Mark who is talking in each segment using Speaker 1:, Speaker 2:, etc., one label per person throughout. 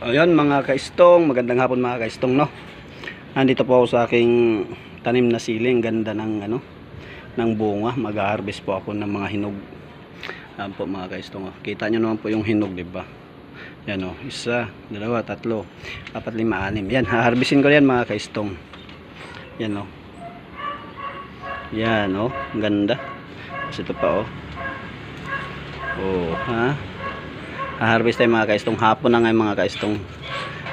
Speaker 1: Ayun mga kaistong, magandang hapon mga kaistong no. Nandito po ako sa aking tanim na siling, ganda ng ano ng bunga. Mag-harvest po ako ng mga hinog. Ayan po mga kaistong. Oh. Kita nyo naman po yung hinog, di ba? Yan oh, isa, dalawa, tatlo, apat, lima, anim. Yan, haharvestin ko yan mga kaistong. Yan oh. Yan oh, ganda. Tapos ito pa oh. Oh, ha? Harvest tayo mga kaistong hapon na ngayon mga kaistong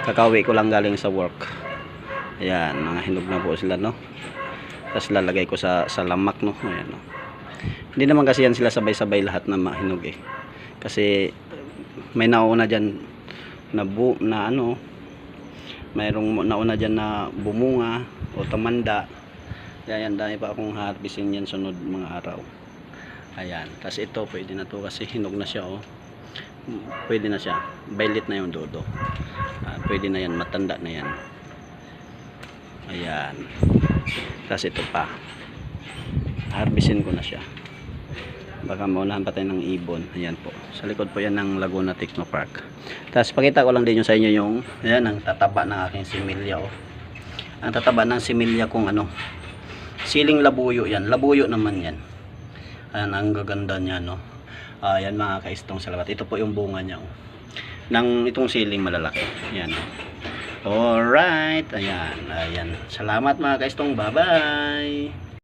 Speaker 1: kakawi ko lang galing sa work. Ayan mga hinog na po sila no? Tapos lalagay ko sa, sa lamak no? Ayan no? Hindi naman kasi yan sila sabay-sabay lahat na mahinog eh. Kasi may nauna dyan na bu na ano mayroong nauna dyan na bumunga o tamanda. Ayan dahil pa akong harvestin yan sunod mga araw. Ayan tapos ito pwede na to kasi hinog na siya oh pwede na siya. Violet na yung dodo. Ah, pwede na yan. Matanda na yan. Ayan. Tapos ito pa. Harvestin ko na siya. Baka maunahan pa tayo ng ibon. Ayan po. Sa likod po yan ng Laguna Techno Park. Tapos pakita ko lang din sa inyo yung ayan ang tataba ng aking similya oh. ang tataba ng similya kung ano. Siling labuyo yan. Labuyo naman yan. Ayan ang gaganda niya no Ayan mga kaistong salamat. Ito po yung bunga niya. Oh. Nang itong siling malalaki. Ayan. Oh. Alright. Ayan. Ayan. Salamat mga kaistong. Bye-bye.